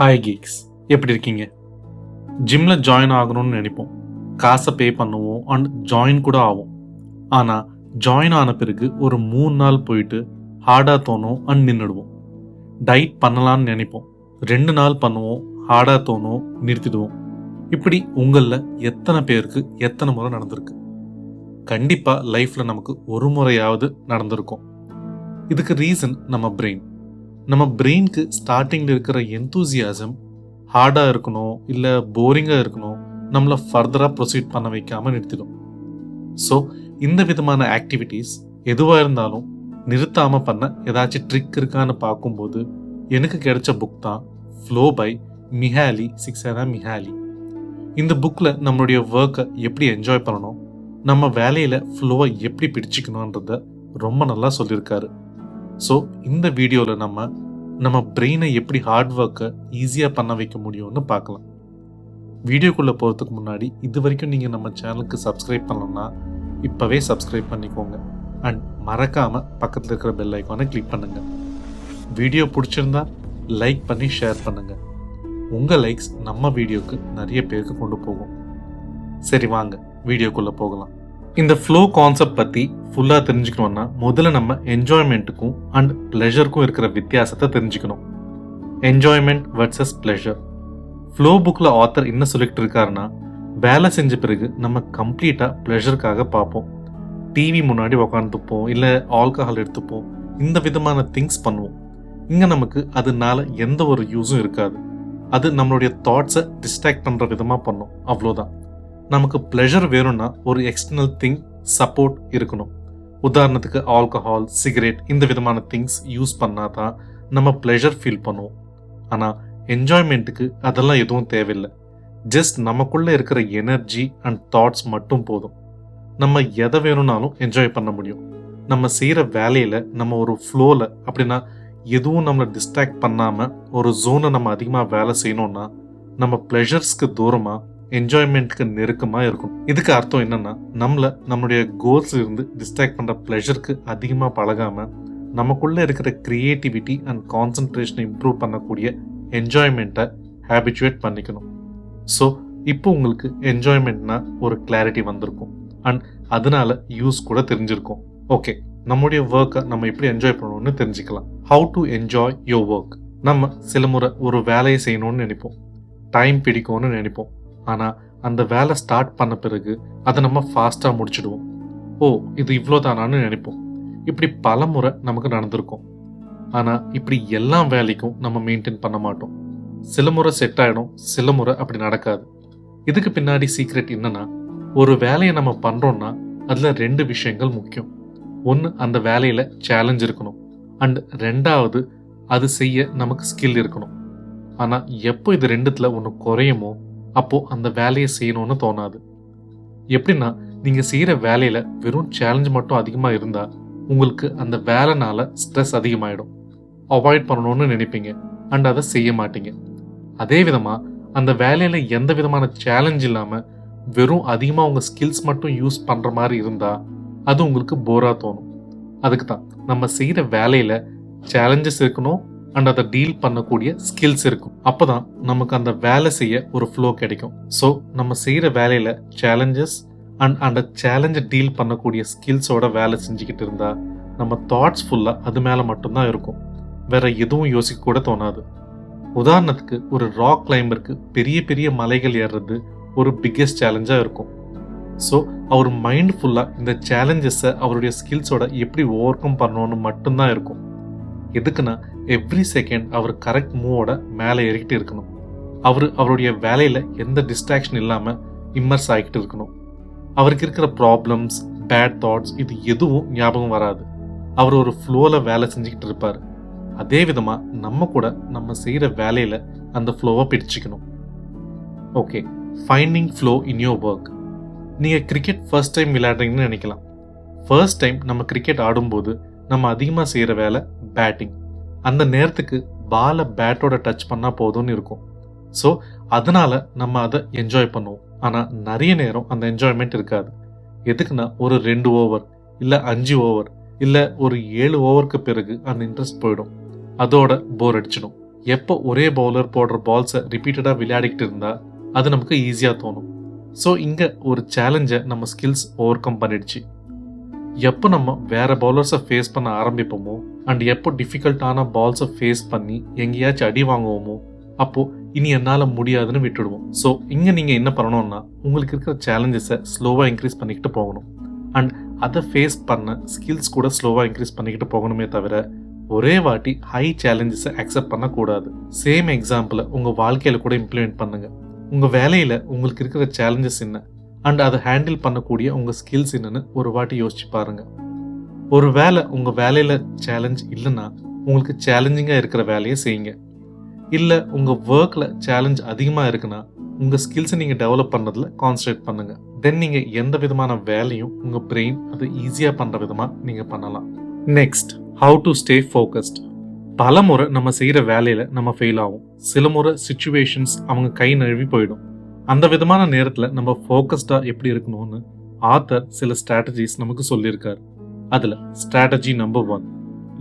Hi Geeks எப்படி இருக்கீங்க? ஜிம்மில் ஜாயின் ஆகணும்னு நினைப்போம். காசை பே பண்ணுவோம் அண்ட் ஜாயின் கூட ஆகும் ஆனால் ஜாயின் ஆன பிறகு ஒரு மூணு நாள் போயிட்டு ஹார்டாக தோணும் அண்ட் நின்றுடுவோம் டயட் பண்ணலான்னு நினைப்போம். ரெண்டு நாள் பண்ணுவோம் ஹார்டாக தோணும் நிறுத்திடுவோம். இப்படி உங்களில் எத்தனை பேருக்கு எத்தனை முறை நடந்திருக்கு? கண்டிப்பாக லைஃப்பில் நமக்கு ஒரு முறையாவது நடந்திருக்கும். இதுக்கு ரீசன் நம்ம பிரெயின் நம்ம பிரெயினுக்கு ஸ்டார்டிங்கில் இருக்கிற எந்தூசியாசம் ஹார்டாக இருக்கணும் இல்லை போரிங்காக இருக்கணும் நம்மளை ஃபர்தராக ப்ரொசீட் பண்ண வைக்காமல் நிறுத்திடும். ஸோ இந்த விதமான ஆக்டிவிட்டீஸ் எதுவாக இருந்தாலும் நிறுத்தாமல் பண்ண ஏதாச்சும் ட்ரிக் இருக்கான்னு பார்க்கும்போது எனக்கு கிடைச்ச புக் தான் ஃப்ளோ பை மிஹாலி சிக்ஸானா மிஹாலி இந்த புக்கில் நம்மளுடைய ஒர்க்கை எப்படி என்ஜாய் பண்ணணும் நம்ம வேலையில் ஃப்ளோவை எப்படி பிடிச்சிக்கணுன்றத ரொம்ப நல்லா சொல்லியிருக்காரு ஸோ இந்த வீடியோவில் நம்ம நம்ம பிரெயினை எப்படி ஹார்ட் ஒர்க்கை ஈஸியாக பண்ண வைக்க முடியும்னு பார்க்கலாம். வீடியோக்குள்ளே போகிறதுக்கு முன்னாடி இது வரைக்கும் நீங்கள் நம்ம சேனலுக்கு சப்ஸ்கிரைப் பண்ணலன்னா இப்போவே சப்ஸ்கிரைப் பண்ணிக்கோங்க. அண்ட் மறக்காமல் பக்கத்தில் இருக்கிற பெல் ஐக்கானை கிளிக் பண்ணுங்கள் வீடியோ பிடிச்சிருந்தா லைக் பண்ணி ஷேர் பண்ணுங்கள் உங்கள் லைக்ஸ் நம்ம வீடியோக்கு நிறைய பேருக்கு கொண்டு போகும். சரி வாங்க வீடியோக்குள்ளே போகலாம். இந்த ஃப்ளோ கான்செப்ட் பற்றி ஃபுல்லாக தெரிஞ்சுக்கணும்னா முதல்ல நம்ம என்ஜாய்மெண்ட்டுக்கும் அண்ட் ப்ளெஷருக்கும் இருக்கிற வித்தியாசத்தை தெரிஞ்சுக்கணும். என்ஜாய்மெண்ட் வர்சஸ் ப்ளெஷர் ஃப்ளோ புக்கில் ஆத்தர் என்ன சொல்லிட்டு இருக்காருன்னா வேலை செஞ்ச பிறகு நம்ம கம்ப்ளீட்டாக ப்ளெஷருக்காக பார்ப்போம். டிவி முன்னாடி உக்காந்துப்போம் இல்லை ஆல்கஹால் எடுத்துப்போம் இந்த விதமான திங்ஸ் பண்ணுவோம். இங்கே நமக்கு அதனால எந்த ஒரு யூஸும் இருக்காது. அது நம்மளுடைய தாட்ஸை டிஸ்ட்ராக்ட் பண்ணுற விதமாக பண்ணும். அவ்வளோதான் நமக்கு ப்ளெஷர் வேணும்னா ஒரு எக்ஸ்டர்னல் திங் சப்போர்ட் இருக்கணும். உதாரணத்துக்கு ஆல்கஹால் சிகரெட் இந்த விதமான திங்ஸ் யூஸ் பண்ணால் தான் நம்ம ப்ளெஷர் ஃபீல் பண்ணுவோம். ஆனால் என்ஜாய்மெண்ட்டுக்கு அதெல்லாம் எதுவும் தேவையில்லை. ஜஸ்ட் நமக்குள்ளே இருக்கிற எனர்ஜி அண்ட் தாட்ஸ் மட்டும் போதும். நம்ம எதை வேணும்னாலும் என்ஜாய் பண்ண முடியும். நம்ம செய்கிற வேலையில் நம்ம ஒரு ஃப்ளோவில் அப்படின்னா எதுவும் நம்மளை டிஸ்ட்ராக்ட் பண்ணாமல் ஒரு ஜோனை நம்ம அதிகமாக வேலை செய்யணும்னா நம்ம ப்ளெஷர்ஸ்க்கு தூரமாக என்ஜாய்மெண்ட்க்கு நெருக்கமாக இருக்கும். இதுக்கு அர்த்தம் என்னன்னா நம்மளை நம்மளுடைய கோல்ஸ் இருந்து டிஸ்ட்ராக்ட் பண்ணுற ப்ளெஷருக்கு அதிகமாக பழகாமல் நமக்குள்ளே இருக்கிற க்ரியேட்டிவிட்டி அண்ட் கான்சன்ட்ரேஷனை இம்ப்ரூவ் பண்ணக்கூடிய என்ஜாய்மெண்ட்டை ஹேபிச்சுவேட் பண்ணிக்கணும். ஸோ இப்போ உங்களுக்கு என்ஜாய்மெண்ட்னா ஒரு கிளாரிட்டி வந்திருக்கும். அண்ட் அதனால யூஸ் கூட தெரிஞ்சிருக்கும். ஓகே நம்முடைய ஒர்க்கை நம்ம எப்படி என்ஜாய் பண்ணணும்னு தெரிஞ்சுக்கலாம். How to enjoy your work நம்ம சில முறை ஒரு வேலையை செய்யணும்னு நினைப்போம். டைம் பிடிக்கும்னு நினைப்போம். ஆனால் அந்த வேலை ஸ்டார்ட் பண்ண பிறகு அதை நம்ம ஃபாஸ்ட்டாக முடிச்சிடுவோம். ஓ இது இவ்வளோ தானான்னு நினைப்போம். இப்படி பல முறை நமக்கு நடந்திருக்கும். ஆனால் இப்படி எல்லா வேலைக்கும் நம்ம மெயின்டைன் பண்ண மாட்டோம். சில முறை செட் ஆகிடும் சில முறை அப்படி நடக்காது. இதுக்கு பின்னாடி சீக்ரெட் என்னன்னா ஒரு வேலையை நம்ம பண்ணுறோம்னா அதில் ரெண்டு விஷயங்கள் முக்கியம். ஒன்று அந்த வேலையில் சேலஞ்ச் இருக்கணும். அண்ட் ரெண்டாவது அது செய்ய நமக்கு ஸ்கில் இருக்கணும். ஆனால் எப்போ இது ரெண்டுத்தில் ஒன்று குறையுமோ அப்போது அந்த வேலையை செய்யணும்னு தோணாது. எப்படின்னா நீங்கள் செய்கிற வேலையில் வெறும் சேலஞ்ச் மட்டும் அதிகமாக இருந்தால் உங்களுக்கு அந்த வேலைனால ஸ்ட்ரெஸ் அதிகமாயிடும். அவாய்ட் பண்ணணும்னு நினைப்பீங்க. அண்ட் அதை செய்ய மாட்டீங்க. அதே விதமாக அந்த வேலையில் எந்த விதமான சேலஞ்ச் இல்லாமல் வெறும் அதிகமாக உங்கள் ஸ்கில்ஸ் மட்டும் யூஸ் பண்ணுற மாதிரி இருந்தால் அது உங்களுக்கு போராக தோணும். அதுக்கு தான் நம்ம செய்கிற வேலையில் சேலஞ்சஸ் இருக்கணும் அண்ட் அதை டீல் பண்ணக்கூடிய ஸ்கில்ஸ் இருக்கும். அப்போ தான் நமக்கு அந்த வேலை செய்ய ஒரு ஃப்ளோ கிடைக்கும். ஸோ நம்ம செய்கிற வேலையில் சேலஞ்சஸ் அண்ட் அந்த சேலஞ்சை டீல் பண்ணக்கூடிய ஸ்கில்ஸோட வேலை செஞ்சுக்கிட்டு இருந்தால் நம்ம தாட்ஸ் ஃபுல்லாக அது மேலே மட்டும்தான் இருக்கும். வேற எதுவும் யோசிக்க கூட தோணாது. உதாரணத்துக்கு ஒரு ராக் கிளைம்பருக்கு பெரிய பெரிய மலைகள் ஏறுறது ஒரு பிக்கெஸ்ட் சேலஞ்சாக இருக்கும். ஸோ அவர் மைண்ட் ஃபுல்லாக இந்த சேலஞ்சஸை அவருடைய ஸ்கில்ஸோட எப்படி ஓவர் கம் பண்ணணும்னு மட்டும்தான் இருக்கும். எதுக்குன்னா எவ்ரி செகண்ட் அவர் கரெக்ட் மூவோட மேலே ஏறிக்கிட்டு இருக்கணும். அவர் அவருடைய வேலையில் எந்த டிஸ்ட்ராக்ஷன் இல்லாமல் இம்மர்ஸ் ஆகிக்கிட்டு இருக்கணும். அவருக்கு இருக்கிற ப்ராப்ளம்ஸ் பேட் தாட்ஸ் இது எதுவும் ஞாபகம் வராது. அவர் ஒரு ஃப்ளோவில் வேலை செஞ்சுக்கிட்டு இருப்பார். அதே விதமாக நம்ம கூட நம்ம செய்கிற வேலையில் அந்த ஃப்ளோவை பிடிச்சிக்கணும். Okay finding flow in your work நீங்கள் கிரிக்கெட் ஃபர்ஸ்ட் டைம் விளையாடுறீங்கன்னு நினைக்கலாம். ஃபர்ஸ்ட் டைம் நம்ம கிரிக்கெட் ஆடும்போது நம்ம அதிகமாக செய்கிற வேலை பேட்டிங் அந்த நேரத்துக்கு பாலை பேட்டோட டச் பண்ணால் போதும்னு இருக்கும். ஸோ அதனால நம்ம அதை என்ஜாய் பண்ணுவோம். ஆனால் நிறைய நேரம் அந்த என்ஜாய்மெண்ட் இருக்காது. எதுக்குன்னா ஒரு ரெண்டு ஓவர் இல்லை அஞ்சு ஓவர் இல்லை ஒரு ஏழு ஓவருக்கு பிறகு அந்த இன்ட்ரெஸ்ட் போயிடும். அதோட போர் அடிச்சிடும். எப்போ ஒரே பவுலர் போடுற பால்ஸை ரிப்பீட்டடாக விளையாடிக்கிட்டு இருந்தால் அது நமக்கு ஈஸியாக தோணும். ஸோ இங்கே ஒரு சேலஞ்சை நம்ம ஸ்கில்ஸ் ஓவர் கம் பண்ணிடுச்சு. எப்போ நம்ம வேற பவுலர்ஸை ஃபேஸ் பண்ண ஆரம்பிப்போமோ அண்ட் எப்போ டிஃபிகல்ட்டான பால்ஸை ஃபேஸ் பண்ணி எங்கேயாச்சும் அடி வாங்குவோமோ அப்போது இனி என்னால் முடியாதுன்னு விட்டுடுவோம். ஸோ இங்கே நீங்கள் என்ன பண்ணணும்னா உங்களுக்கு இருக்கிற சேலஞ்சஸை ஸ்லோவாக இன்க்ரீஸ் பண்ணிக்கிட்டு போகணும். அண்ட் அதை ஃபேஸ் பண்ண ஸ்கில்ஸ் கூட ஸ்லோவாக இன்க்ரீஸ் பண்ணிக்கிட்டு போகணுமே தவிர ஒரே வாட்டி ஹை சேலஞ்சஸை அக்செப்ட் பண்ணக்கூடாது. சேம் எக்ஸாம்பிளை உங்கள் வாழ்க்கையில் கூட இம்ப்ளிமெண்ட் பண்ணுங்கள் உங்கள் வேலையில் உங்களுக்கு இருக்கிற சேலஞ்சஸ் என்ன? அண்ட் அதை ஹேண்டில் பண்ணக்கூடிய உங்கள் ஸ்கில்ஸ் என்னென்னு ஒரு வாட்டி யோசிச்சு பாருங்கள் ஒரு வேலை உங்கள் வேலையில் சேலஞ்ச் இல்லைன்னா உங்களுக்கு சேலஞ்சிங்காக இருக்கிற வேலையை செய்யுங்க. இல்லை உங்கள் ஒர்க்கில் சேலஞ்ச் அதிகமாக இருக்குன்னா உங்கள் ஸ்கில்ஸை நீங்கள் டெவலப் பண்ணுறதுல கான்சன்ட்ரேட் பண்ணுங்கள் தென் நீங்கள் எந்த விதமான வேலையும் உங்கள் பிரெயின் அதை ஈஸியாக பண்ணுற விதமாக நீங்கள் பண்ணலாம். Next how to stay focused பல முறை நம்ம செய்கிற வேலையில் நம்ம ஃபெயில் ஆகும். சில முறை சுச்சுவேஷன்ஸ் அவங்க கை நழுவி போயிடும். அந்த விதமான நேரத்தில் நம்ம ஃபோக்கஸ்டாக எப்படி இருக்கணும்னு ஆத்தர் சில ஸ்ட்ராட்டஜிஸ் நமக்கு சொல்லியிருக்காரு. அதில் strategy number one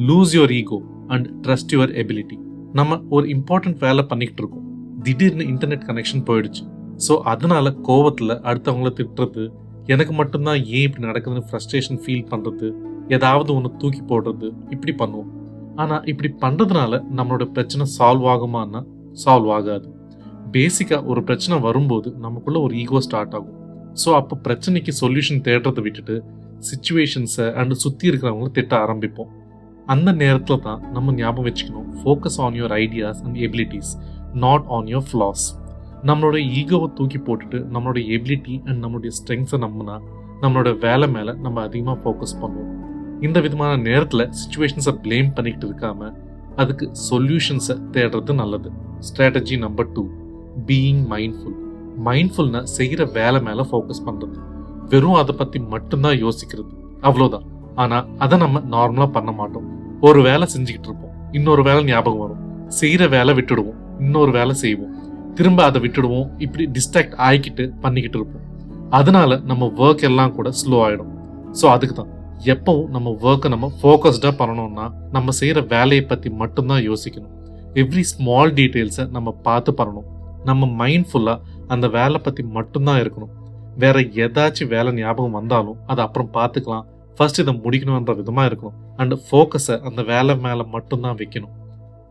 lose your ego and trust your ability நம்ம ஒரு இம்பார்ட்டன்ட் வேலை பண்ணிக்கிட்டு இருக்கோம். திடீர்னு இன்டர்நெட் கனெக்ஷன் போயிடுச்சு. ஸோ அதனால கோவத்தில் அடுத்தவங்கள திட்டுறது எனக்கு மட்டும்தான் ஏன் இப்படி நடக்குதுன்னு ஃப்ரஸ்ட்ரேஷன் ஃபீல் பண்ணுறது ஏதாவது ஒன்று தூக்கி போடுறது இப்படி பண்ணுவோம். ஆனால் இப்படி பண்ணுறதுனால நம்மளோட பிரச்சனை சால்வ் ஆகுமான்னா சால்வ் ஆகாது. பேசிக்காக ஒரு பிரச்சனை வரும்போது நமக்குள்ள ஒரு ஈகோ ஸ்டார்ட் ஆகும். ஸோ அப்போ பிரச்சனைக்கு சொல்யூஷன் தேடுறதை விட்டுட்டு சுச்சுவேஷன்ஸை அண்ட் சுற்றி இருக்கிறவங்கள திட்ட ஆரம்பிப்போம். அந்த நேரத்தில் தான் நம்ம ஞாபகம் வச்சுக்கணும். Focus on your ideas and abilities not on your flaws நம்மளோட ஈகோவை தூக்கி போட்டுட்டு நம்மளோட எபிலிட்டி அண்ட் நம்மளுடைய ஸ்ட்ரெங்ஸை நம்பினா நம்மளோட வேலை மேலே நம்ம அதிகமாக ஃபோக்கஸ் பண்ணுவோம். இந்த விதமான நேரத்தில் சுச்சுவேஷன்ஸை ப்ளேம் பண்ணிக்கிட்டு இருக்காமல் அதுக்கு சொல்யூஷன்ஸை தேடுறது நல்லது. Strategy number two being mindful மைண்ட்ஃபுல்னா செய்கிற வேலை மேலே ஃபோக்கஸ் பண்ணுறது வெறும் அதை பற்றி மட்டும்தான் யோசிக்கிறது. அவ்வளவுதான். ஆனால் அதை நம்ம நார்மலாக பண்ண மாட்டோம். ஒரு வேலை செஞ்சுக்கிட்டு இருப்போம். இன்னொரு வேலை ஞாபகம் வரும். செய்கிற வேலை விட்டுடுவோம். இன்னொரு வேலை செய்வோம். திரும்ப அதை விட்டுடுவோம். இப்படி டிஸ்ட்ராக்ட் ஆகிக்கிட்டு பண்ணிக்கிட்டு இருப்போம். அதனால நம்ம ஒர்க் எல்லாம் கூட ஸ்லோ ஆகிடும் ஸோ அதுக்கு தான் எப்பவும் நம்ம ஒர்க்கை நம்ம ஃபோக்கஸ்டாக பண்ணணும்னா நம்ம செய்கிற வேலையை பற்றி மட்டும்தான் யோசிக்கணும். எவ்ரி ஸ்மால் டீட்டெயில்ஸை நம்ம பார்த்து பண்ணணும். நம்ம மைண்ட்ஃபுல்லாக அந்த வேலை பற்றி மட்டும்தான் இருக்கணும். வேற ஏதாச்சும் வேலை ஞாபகம் வந்தாலும் அதை அப்புறம் பார்த்துக்கலாம். ஃபர்ஸ்ட் இதை முடிக்கணுன்ற விதமாக இருக்கணும். அண்ட் ஃபோக்கஸை அந்த வேலை மேலே மட்டும்தான் வைக்கணும்.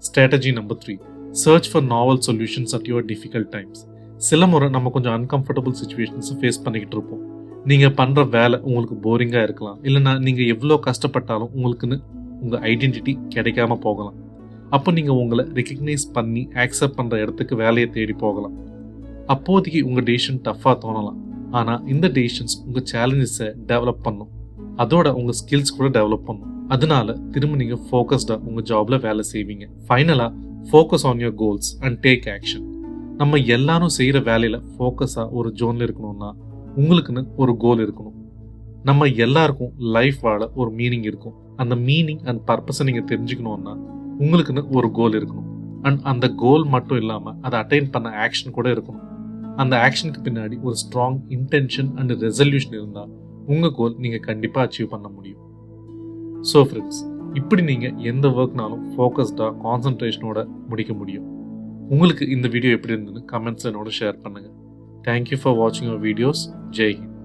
Strategy number three search for novel solutions at your difficult times சில முறை நம்ம கொஞ்சம் அன்கம்ஃபர்டபுள் சுச்சுவேஷன்ஸை ஃபேஸ் பண்ணிக்கிட்டு இருப்போம். நீங்கள் பண்ணுற வேலை உங்களுக்கு போரிங்காக இருக்கலாம். இல்லைனா நீங்கள் எவ்வளோ கஷ்டப்பட்டாலும் உங்களுக்குன்னு உங்கள் ஐடென்டிட்டி கிடைக்காம போகலாம். அப்போ நீங்கள் உங்களை ரெக்கக்னைஸ் பண்ணி ஆக்செப்ட் பண்ணுற இடத்துக்கு வேலையை தேடி போகலாம். அப்போதைக்கு உங்கள் டெசிஷன் டஃப்பாக தோணலாம். ஆனால் இந்த டெசிஷன்ஸ் உங்கள் சேலஞ்சஸை டெவலப் பண்ணும். அதோட உங்கள் ஸ்கில்ஸ் கூட டெவலப் பண்ணும். அதனால திரும்ப நீங்கள் ஃபோக்கஸ்டாக உங்கள் ஜாபில் வேலை செய்வீங்க. ஃபைனலாக focus on your goals and take action நம்ம எல்லாரும் செய்கிற வேலையில் ஃபோக்கஸாக ஒரு ஜோனில் இருக்கணும்னா உங்களுக்குன்னு ஒரு கோல் இருக்கணும். நம்ம எல்லாருக்கும் லைஃப் வாழ ஒரு மீனிங் இருக்கும். அந்த மீனிங் அண்ட் பர்பஸை நீங்கள் தெரிஞ்சுக்கணும்னா உங்களுக்குன்னு ஒரு கோல் இருக்கணும். அண்ட் அந்த கோல் மட்டும் இல்லாமல் அதை அட்டைன் பண்ண ஆக்ஷன் கூட இருக்கணும். அந்த ஆக்ஷனுக்கு பின்னாடி ஒரு ஸ்ட்ராங் இன்டென்ஷன் அண்ட் ரெசல்யூஷன் இருந்தால் உங்கள் கோல் நீங்கள் கண்டிப்பாக அச்சீவ் பண்ண முடியும். ஸோ ஃப்ரெண்ட்ஸ் இப்படி நீங்கள் எந்த ஒர்க்னாலும் ஃபோக்கஸ்டாக கான்சன்ட்ரேஷனோட முடிக்க முடியும். உங்களுக்கு இந்த வீடியோ எப்படி இருந்ததுன்னு கமெண்ட்ஸ் என்னோட ஷேர் பண்ணுங்கள் தேங்க்யூ ஃபார் வாட்சிங் அவர் வீடியோஸ் ஜெய் ஹிந்த்